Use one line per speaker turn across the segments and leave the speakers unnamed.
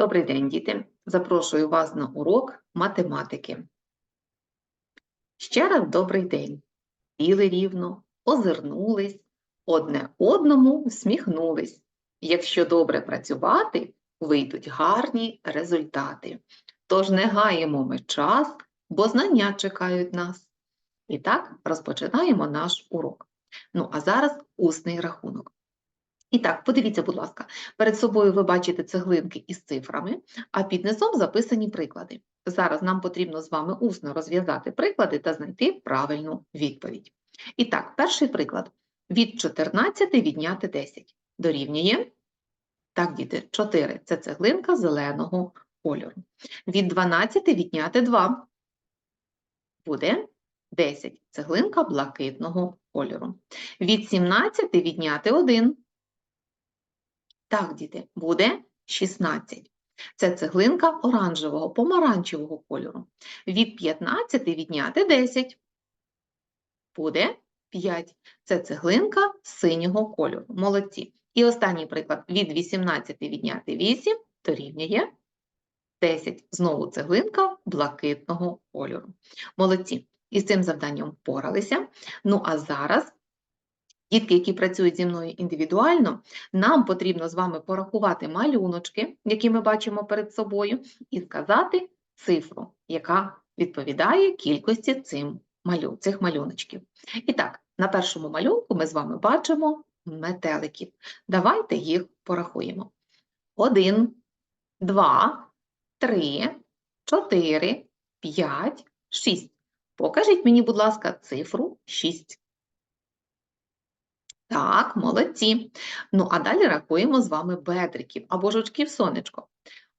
Добрий день, діти! Запрошую вас на урок математики. Ще раз добрий день. Сіли рівно, озирнулись, одне одному всміхнулись. Якщо добре працювати, вийдуть гарні результати. Тож не гаємо ми час, бо знання чекають нас. І так, розпочинаємо наш урок. Ну, а зараз усний рахунок. І так, подивіться, будь ласка, перед собою ви бачите цеглинки із цифрами, а під низом записані приклади. Зараз нам потрібно з вами усно розв'язати приклади та знайти правильну відповідь. І так, перший приклад. Від 14 відняти 10. Дорівнює. Так, діти, 4 – це цеглинка зеленого кольору. Від 12 відняти 2. Буде 10 – цеглинка блакитного кольору. Від 17 відняти 1. Так, діти, буде 16. Це цеглинка оранжевого, помаранчевого кольору. Від 15 відняти 10. Буде 5. Це цеглинка синього кольору. Молодці. І останній приклад. Від 18 відняти 8 дорівнює 10. Знову цеглинка блакитного кольору. Молодці. І з цим завданням впоралися. Ну, а зараз Дітки, які працюють зі мною індивідуально, нам потрібно з вами порахувати малюночки, які ми бачимо перед собою, і сказати цифру, яка відповідає кількості цим малю, цих малюночків. І так, на першому малюнку ми з вами бачимо метеликів. Давайте їх порахуємо. Один, два, три, чотири, п'ять, шість. Покажіть мені, будь ласка, цифру 6. Так, молодці. Ну, а далі рахуємо з вами бедриків або жучків сонечко.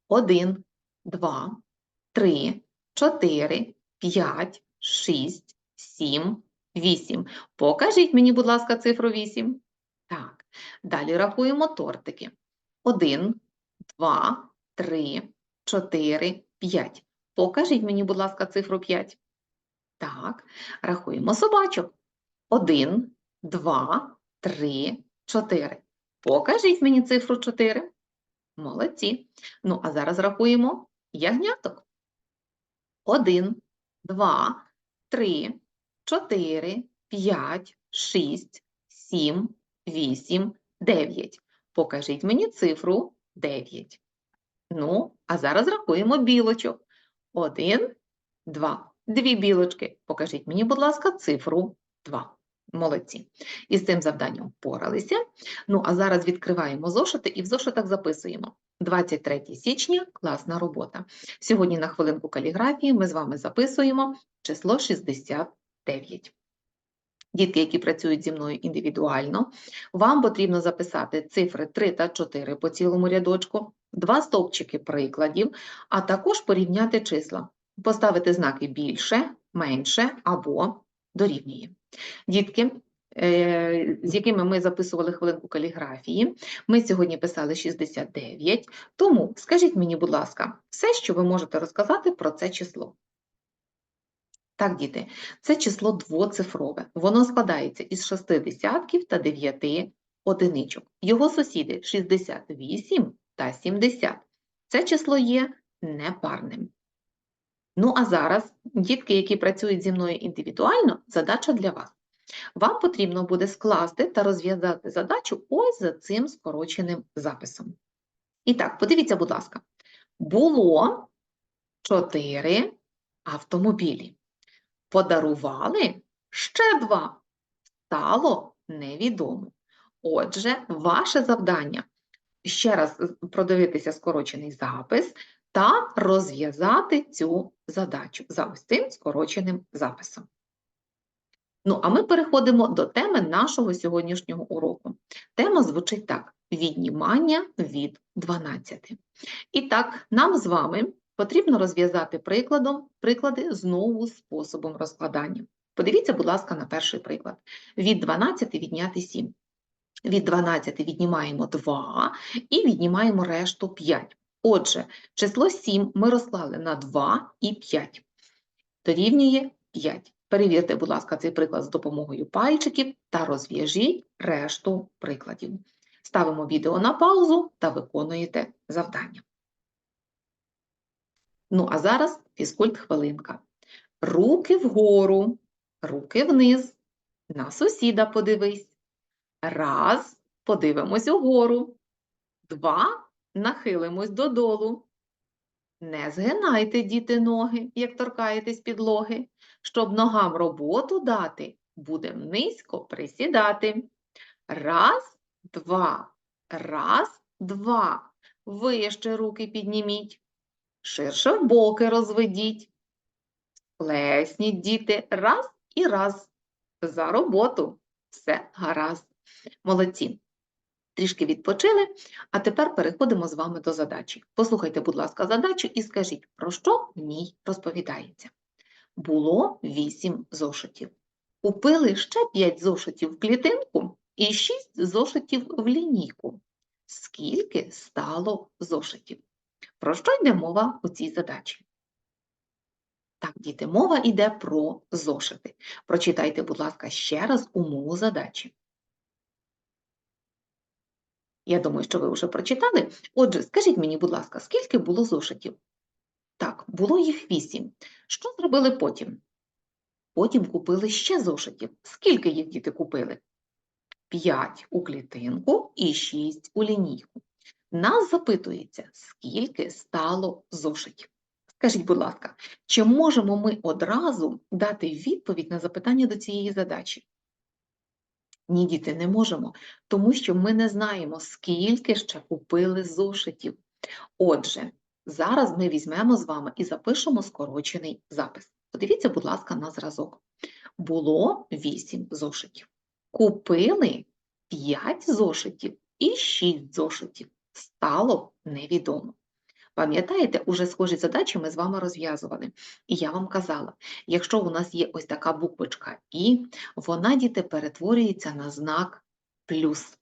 Один, два, три, чотири, п'ять, шість, сім, вісім. Покажіть мені, будь ласка, цифру вісім. Так, далі рахуємо тортики. Один, два, три, чотири, п'ять. Покажіть мені, будь ласка, цифру п'ять. Так, рахуємо собачок. Один, два, три, чотири. Покажіть мені цифру 4. Молодці. Ну, а зараз рахуємо ягняток. Один, два, три, чотири, п'ять, шість, сім, вісім, дев'ять. Покажіть мені цифру 9. Ну, а зараз рахуємо білочок. Один, два. Дві білочки. Покажіть мені, будь ласка, цифру 2. Молодці. І з цим завданням впоралися. Ну, а зараз відкриваємо зошити і в зошитах записуємо. 23 січня класна робота. Сьогодні на хвилинку каліграфії ми з вами записуємо число 69. Дітки, які працюють зі мною індивідуально, вам потрібно записати цифри 3 та 4 по цілому рядочку, два стовпчики прикладів, а також порівняти числа, поставити знаки більше, менше або дорівнює. Дітки, е, з якими ми записували хвилинку каліграфії, ми сьогодні писали 69, тому скажіть мені, будь ласка, все, що ви можете розказати про це число. Так, діти, це число двоцифрове. Воно складається із 6 десятків та 9 одиничок. Його сусіди 68 та 70. Це число є непарним. Ну, а зараз, дітки, які працюють зі мною індивідуально, задача для вас. Вам потрібно буде скласти та розв'язати задачу ось за цим скороченим записом. І так, подивіться, будь ласка, було 4 автомобілі. Подарували ще два. Стало невідомо. Отже, ваше завдання ще раз продивитися скорочений запис та розв'язати цю задачу за ось цим скороченим записом. Ну, а ми переходимо до теми нашого сьогоднішнього уроку. Тема звучить так: віднімання від 12. І так, нам з вами потрібно розв'язати прикладом приклади знову способом розкладання. Подивіться, будь ласка, на перший приклад. Від 12 відняти 7. Від 12 віднімаємо 2 і віднімаємо решту 5. Отже, число 7 ми розклали на 2 і 5. Дорівнює 5. Перевірте, будь ласка, цей приклад з допомогою пальчиків та розв'яжіть решту прикладів. Ставимо відео на паузу та виконуєте завдання. Ну, а зараз фізкульт хвилинка. Руки вгору, руки вниз. На сусіда подивись. Раз, подивимось угору. Два, нахилимось додолу. Не згинайте, діти, ноги, як торкаєтесь підлоги. Щоб ногам роботу дати, будем низько присідати. Раз, два, раз, два. Вище руки підніміть. Ширше в боки розведіть. Плесніть, діти, раз і раз. За роботу. Все гаразд. Молодці. Трішки відпочили, а тепер переходимо з вами до задачі. Послухайте, будь ласка, задачу і скажіть, про що в ній розповідається. Було 8 зошитів. Купили ще 5 зошитів в клітинку і 6 зошитів в лінійку. Скільки стало зошитів? Про що йде мова у цій задачі? Так, діти, мова йде про зошити. Прочитайте, будь ласка, ще раз умову задачі. Я думаю, що ви вже прочитали. Отже, скажіть мені, будь ласка, скільки було зошитів? Так, було їх вісім. Що зробили потім? Потім купили ще зошитів. Скільки їх діти купили? П'ять у клітинку і шість у лінійку. Нас запитується, скільки стало зошитів. Скажіть, будь ласка, чи можемо ми одразу дати відповідь на запитання до цієї задачі? Ні, діти, не можемо, тому що ми не знаємо, скільки ще купили зошитів. Отже, зараз ми візьмемо з вами і запишемо скорочений запис. Подивіться, будь ласка, на зразок. Було 8 зошитів. Купили 5 зошитів і 6 зошитів. Стало невідомо. Пам'ятаєте, уже схожі задачі ми з вами розв'язували. І я вам казала, якщо у нас є ось така буквочка І, вона, діти, перетворюється на знак плюс.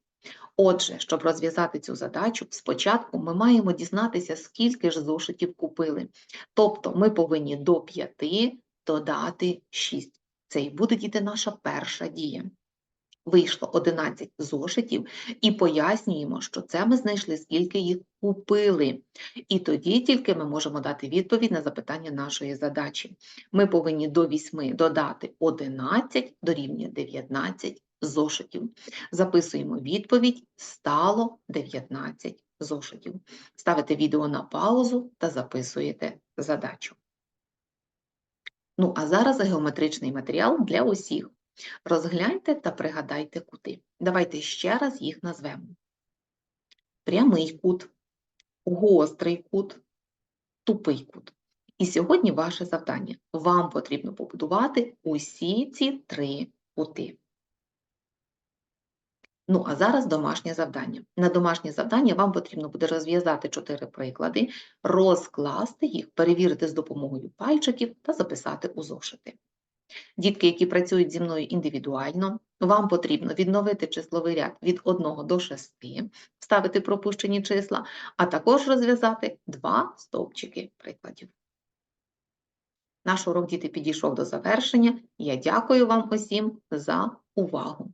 Отже, щоб розв'язати цю задачу, спочатку ми маємо дізнатися, скільки ж зошитів купили. Тобто ми повинні до 5 додати 6. Це і буде, діти, наша перша дія. Вийшло 11 зошитів і пояснюємо, що це ми знайшли, скільки їх купили. І тоді тільки ми можемо дати відповідь на запитання нашої задачі. Ми повинні до 8 додати 11 дорівнює 19 зошитів. Записуємо відповідь, стало 19 зошитів. Ставите відео на паузу та записуєте задачу. Ну, а зараз геометричний матеріал для усіх. Розгляньте та пригадайте кути. Давайте ще раз їх назвемо. Прямий кут, гострий кут, тупий кут. І сьогодні ваше завдання. Вам потрібно побудувати усі ці три кути. Ну, а зараз домашнє завдання. На домашнє завдання вам потрібно буде розв'язати чотири приклади, розкласти їх, перевірити з допомогою пальчиків та записати у зошити. Дітки, які працюють зі мною індивідуально, вам потрібно відновити числовий ряд від 1 до 6, вставити пропущені числа, а також розв'язати два стовпчики прикладів. Наш урок діти підійшов до завершення. Я дякую вам усім за увагу.